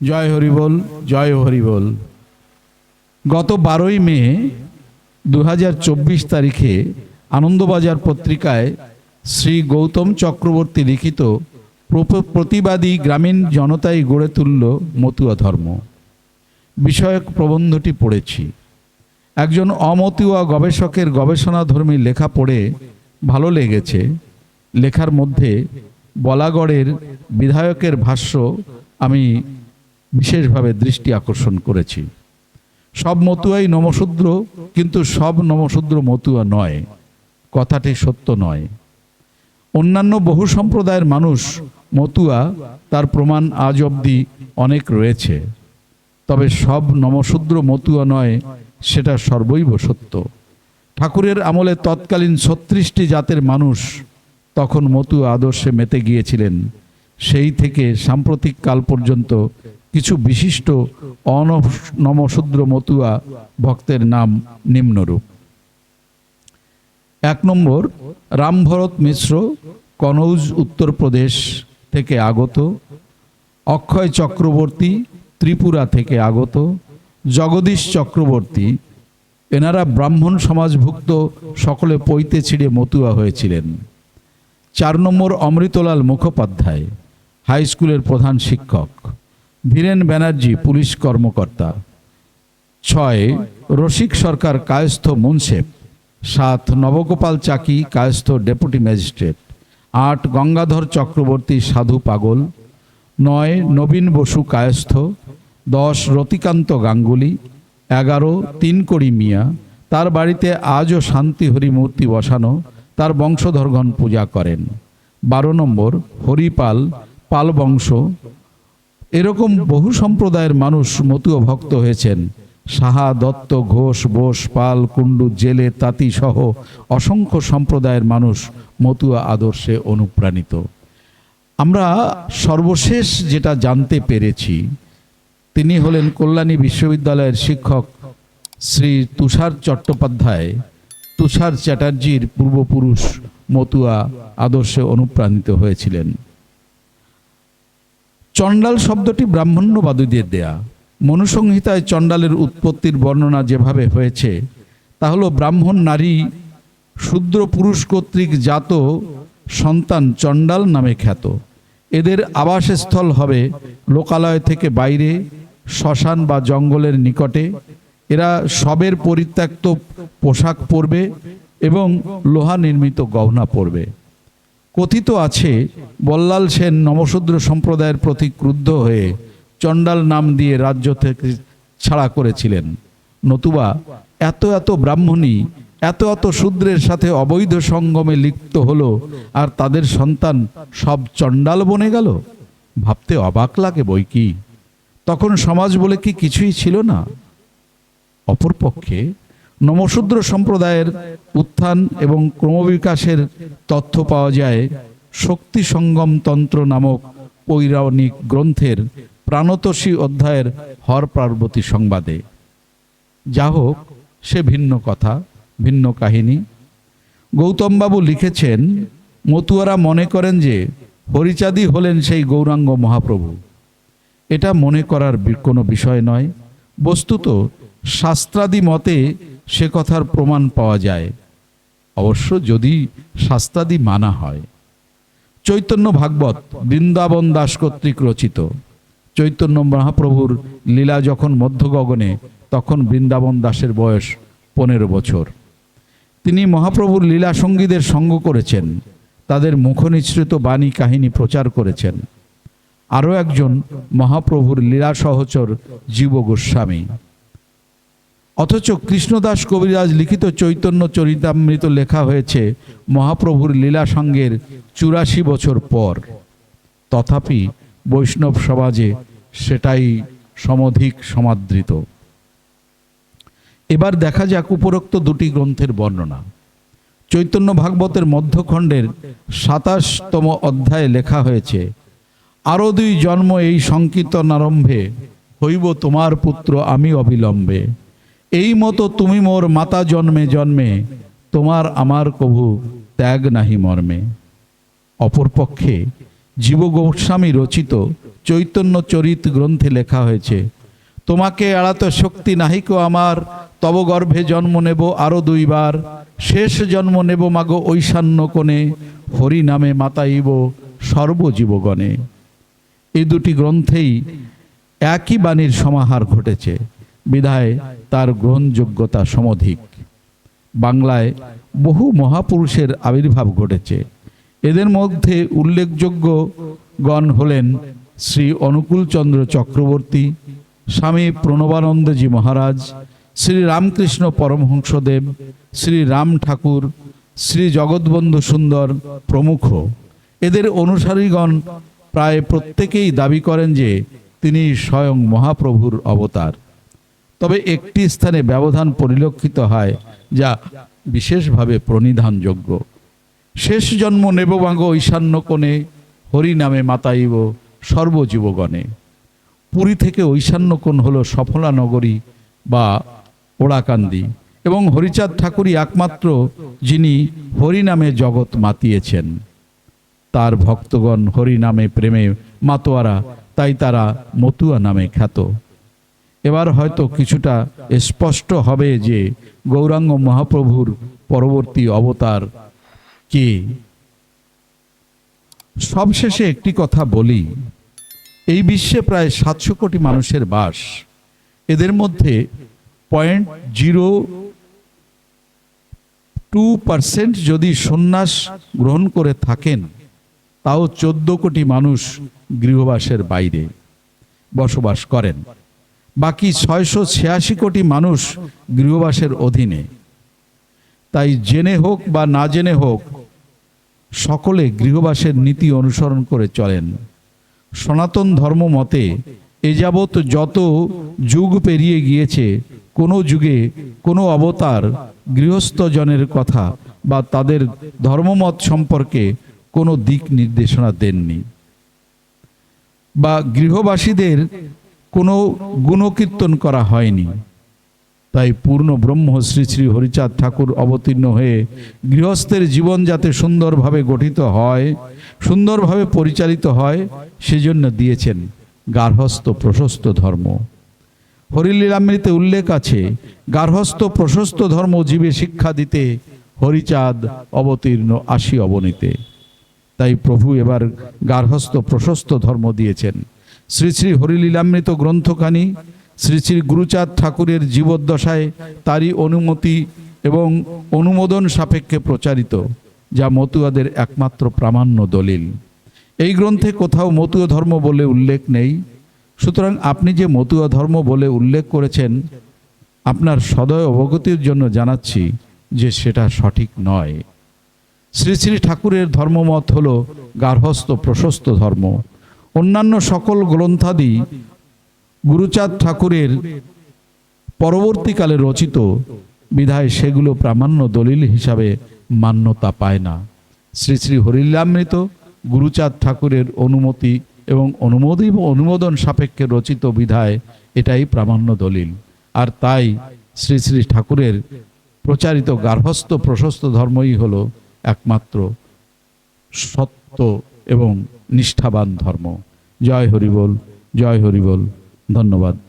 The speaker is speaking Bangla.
জয় হরিবল জয় হরিবল গত বারোই মে দু হাজার চব্বিশ তারিখে আনন্দবাজার পত্রিকায় শ্রী গৌতম চক্রবর্তী লিখিত প্রতিবাদী গ্রামীণ জনতাই গড়ে তুলল মতুয়া ধর্ম। বিষয়ক প্রবন্ধটি পড়েছি। একজন অমতুয়া গবেষকের গবেষণাধর্মী লেখা পড়ে ভালো লেগেছে। লেখার মধ্যে বলাগড়ের বিধায়কের ভাষ্য আমি বিশেষভাবে দৃষ্টি আকর্ষণ করেছি। সব মতুয়াই নমশূদ্র, কিন্তু সব নমশূদ্র মতুয়া নয়। কথাটি সত্য নয়। অন্যান্য বহু সম্প্রদায়ের মানুষ মতুয়া, তার প্রমাণ আজ অবধি অনেক রয়েছে। তবে সব নমশূদ্র মতুয়া নয়, সেটা সর্বৈব সত্য। ঠাকুরের আমলে তৎকালীন ছত্রিশটি জাতের মানুষ তখন মতুয়া আদর্শে মেতে গিয়েছিলেন। সেই থেকে সাম্প্রতিক কাল পর্যন্ত কিছু বিশিষ্ট অনমশূদ্র মতুয়া ভক্তের নাম নিম্নরূপ। এক নম্বর, রামভরত মিশ্র, কনৌজ উত্তরপ্রদেশ থেকে আগত, অক্ষয় চক্রবর্তী, ত্রিপুরা থেকে আগত, জগদীশ চক্রবর্তী, এনারা ব্রাহ্মণ সমাজভুক্ত, সকলে পৈতে ছিঁড়ে মতুয়া হয়েছিলেন। চার নম্বর, অমৃতলাল মুখোপাধ্যায়, হাই স্কুলের প্রধান শিক্ষক। ধীরেন ব্যানার্জি, পুলিশ কর্মকর্তা। ছয়, রসিক সরকার কায়স্থ মুন্সেফ। সাত, নবগোপাল চাকি কায়স্থ ডেপুটি ম্যাজিস্ট্রেট। আট, গঙ্গাধর চক্রবর্তী সাধু পাগল। নয়, নবীন বসু কায়স্থ। দশ, রতিকান্ত গাঙ্গুলি। এগারো, তিনকড়ি মিয়া। তার বাড়িতে আজও শান্তি হরি মূর্তি বসানো, তার বংশধরগণ পূজা করেন। বারো নম্বর, হরিপাল পাল বংশ এরকম বহু সম্প্রদায়ের মানুষ মতুয় ভক্ত হয়েছেন। সাহা, দত্ত, ঘোষ, বোস, পাল, কুণ্ডু, জেলে, তাঁতি সহ অসংখ্য সম্প্রদায়ের মানুষ মতুয়া আদর্শে অনুপ্রাণিত। আমরা সর্বশেষ যেটা জানতে পেরেছি, তিনি হলেন কল্যাণী বিশ্ববিদ্যালয়ের শিক্ষক শ্রী তুষার চট্টোপাধ্যায়। তুষার চ্যাটার্জির পূর্বপুরুষ মতুয়া আদর্শে অনুপ্রাণিত হয়েছিলেন। চণ্ডাল শব্দটি ব্রাহ্মণ্যবাদীদের দেয়া মনুসংহিতায় চণ্ডালের উৎপত্তির বর্ণনা যেভাবে হয়েছে, তা হলো ব্রাহ্মণ, নারী, শূদ্র পুরুষ কর্তৃক জাত, সন্তান চণ্ডাল নামে খ্যাত। এদের আবাসস্থল হবে লোকালয় থেকে বাইরে, শ্মশান বা জঙ্গলের নিকটে। এরা সবের পরিত্যক্ত পোশাক পরবে এবং লোহা নির্মিত গহনা পরবে। কথিত আছে, বল্লাল সেন নমশূদ্র সম্প্রদায়ের প্রতি ক্রুদ্ধ হয়ে চণ্ডাল নাম দিয়ে রাজ্য থেকে ছাড়া করেছিলেন। নতুবা এত এত ব্রাহ্মণী, এত এত শূদ্রের সাথে অবৈধ সঙ্গমে লিপ্ত হলো, আর তাদের সন্তান সব চণ্ডাল বনে গেল? ভাবতে অবাক লাগে বই কি? তখন সমাজ বলে কি কিছুই ছিল না? অপরপক্ষে নমশূদ্র সম্প্রদায়ের উত্থান এবং ক্রমবিকাশের তথ্য পাওয়া যায় শক্তি সঙ্গম তন্ত্র নামক পৌরাণিক গ্রন্থের প্রাণতোষী অধ্যায়ের হর পার্বতী সংবাদে। যা হোক, সে ভিন্ন কথা, ভিন্ন কাহিনী। গৌতমবাবু লিখেছেন, মতুয়ারা মনে করেন যে হরিচাঁদি হলেন সেই গৌরাঙ্গ মহাপ্রভু। এটা মনে করার কোনো বিষয় নয়। বস্তুত শাস্ত্রাদি মতে সে কথার প্রমাণ পাওয়া যায়। অবশ্য যদি শাস্তাদি মানা হয়। চৈতন্য ভাগবত বৃন্দাবন দাস কর্তৃক রচিত। চৈতন্য মহাপ্রভুর লীলা যখন মধ্য গগনে তখন বৃন্দাবন দাসের বয়স পনেরো বছর। তিনি মহাপ্রভুর লীলা সঙ্গীদের সঙ্গ করেছেন। তাদের মুখনিসৃত বাণী কাহিনী প্রচার করেছেন। আরও একজন মহাপ্রভুর লীলা সহচর জীব গোস্বামী অথচ কৃষ্ণদাস কবিরাজ লিখিত চৈতন্য চরিতামৃত লেখা হয়েছে মহাপ্রভুর লীলা সঙ্গের চুরাশি বছর পর। তথাপি বৈষ্ণব সমাজে সেটাই সমধিক সমাদৃত। এবার দেখা যাক উপরোক্ত দুটি গ্রন্থের বর্ণনা। চৈতন্য ভাগবতের মধ্যখণ্ডের সাতাশতম অধ্যায়ে লেখা হয়েছে আরও দুই জন্ম এই সংকীর্তন আরম্ভে হইব তোমার পুত্র আমি অবিলম্বে। এই মতো তুমি মোর মাতা জন্মে জন্মে, তোমার আমার কভু ত্যাগ নাহি মর্মে। অপরপক্ষে জীব গোস্বামী রচিত চৈতন্য চরিত গ্রন্থে লেখা হয়েছে, তোমাকে এড়াতে শক্তি নাহিক আমার, তব গর্ভে জন্ম নেব আরও দুইবার, শেষ জন্ম নেব মাগো ঐশান্য কোণে হরি নামে মাতাইব সর্বজীবগণে। এই দুটি গ্রন্থেই একই বাণীর সমাহার ঘটেছে। বিধায় তার গ্রহণযোগ্যতা সমধিক। বাংলায় বহু মহাপুরুষের আবির্ভাব ঘটেছে। এদের মধ্যে উল্লেখযোগ্য গণ হলেন শ্রী অনুকূলচন্দ্র চক্রবর্তী, স্বামী প্রণবানন্দজি মহারাজ, শ্রী রামকৃষ্ণ পরমহংসদেব, শ্রী রাম ঠাকুর, শ্রী জগৎবন্ধু সুন্দর প্রমুখ। এদের অনুসারীগণ প্রায় প্রত্যেকেই দাবি করেন যে তিনি স্বয়ং মহাপ্রভুর অবতার। তবে একটি স্থানে ব্যবধান পরিলক্ষিত হয়, যা বিশেষভাবে প্রণিধানযোগ্য। শেষ জন্ম নেববাঙ্গ ঈশান্য কোণে হরি নামে মাতাইব সর্বজীবগণে পুরী থেকে ঐশান্য কোণ হল সফলা নগরী বা ওড়াকান্দি এবং হরিচাঁদ ঠাকুরই একমাত্র যিনি হরি নামে জগৎ মাতিয়েছেন। তার ভক্তগণ হরি নামে প্রেমে মাতোয়ারা, তাই তারা মতুয়া নামে খ্যাত। এবার হয়তো কিছুটা স্পষ্ট হবে যে গৌরাঙ্গ মহাপ্রভুর পরবর্তী অবতার কে। সবশেষে একটি কথা বলি, এই বিশ্বে প্রায় সাতশো কোটি মানুষের বাস। এদের মধ্যে পয়েন্ট জিরো টু পার্সেন্ট যদি সন্ন্যাস গ্রহণ করে থাকেন, তাও চোদ্দ কোটি মানুষ গৃহবাসের বাইরে বসবাস করেন। বাকি ছয়শো ছিয়াশি কোটি মানুষ গৃহবাসের অধীনে। তাই জেনে হোক বা না জেনে হোক, সকলে গৃহবাসের নীতি অনুসরণ করে চলেন। সনাতন ধর্ম মতে এ যাবৎ যত যুগ পেরিয়ে গিয়েছে, কোনো যুগে কোনো অবতার গৃহস্থজনের কথা বা তাদের ধর্মমত সম্পর্কে কোনো দিক নির্দেশনা দেননি। বা গৃহবাসীদের কোনো গুণকীর্তন করা হয়নি। তাই পূর্ণ ব্রহ্ম শ্রী শ্রী হরিচাঁদ ঠাকুর অবতীর্ণ হয়ে গৃহস্থের জীবন যাতে সুন্দরভাবে গঠিত হয়, সুন্দরভাবে পরিচালিত হয়, সেজন্য দিয়েছেন গার্হস্থ প্রশস্ত ধর্ম। হরিলীলামৃতে উল্লেখ আছে, গার্হস্থ প্রশস্ত ধর্ম জীবে শিক্ষা দিতে হরিচাঁদ অবতীর্ণ আসি অবনীতে। তাই প্রভু এবার গার্হস্থ প্রশস্ত ধর্ম দিয়েছেন। শ্রী শ্রী হরিলীলামৃত গ্রন্থখানি, শ্রী শ্রী গুরুচাঁদ ঠাকুরের জীবদ্দশায় তারই অনুমতি এবং অনুমোদন সাপেক্ষে প্রচারিত, যা মতুয়াদের একমাত্র প্রামাণ্য দলিল। এই গ্রন্থে কোথাও মতুয়া ধর্ম বলে উল্লেখ নেই। সুতরাং আপনি যে মতুয়া ধর্ম বলে উল্লেখ করেছেন, আপনার সদয় অবগতির জন্য জানাচ্ছি যে সেটা সঠিক নয়। শ্রী শ্রী ঠাকুরের ধর্মমত হল গার্হস্থ প্রশস্ত ধর্ম। অন্যান্য সকল গ্রন্থাদি গুরুচাঁদ ঠাকুরের পরবর্তীকালে রচিত। বিধায় সেগুলো প্রামাণ্য দলিল হিসাবে মান্যতা পায় না। শ্রী শ্রী হরিলামৃত গুরুচাঁদ ঠাকুরের অনুমতি এবং অনুমোদি অনুমোদন সাপেক্ষে রচিত বিধায় এটাই প্রামাণ্য দলিল। আর তাই শ্রী শ্রী ঠাকুরের প্রচারিত গার্হস্থ প্রশস্ত ধর্মই হল একমাত্র সত্য এবং নিষ্ঠাবান ধর্ম। জয় হরিবল জয় হরিবল ধন্যবাদ।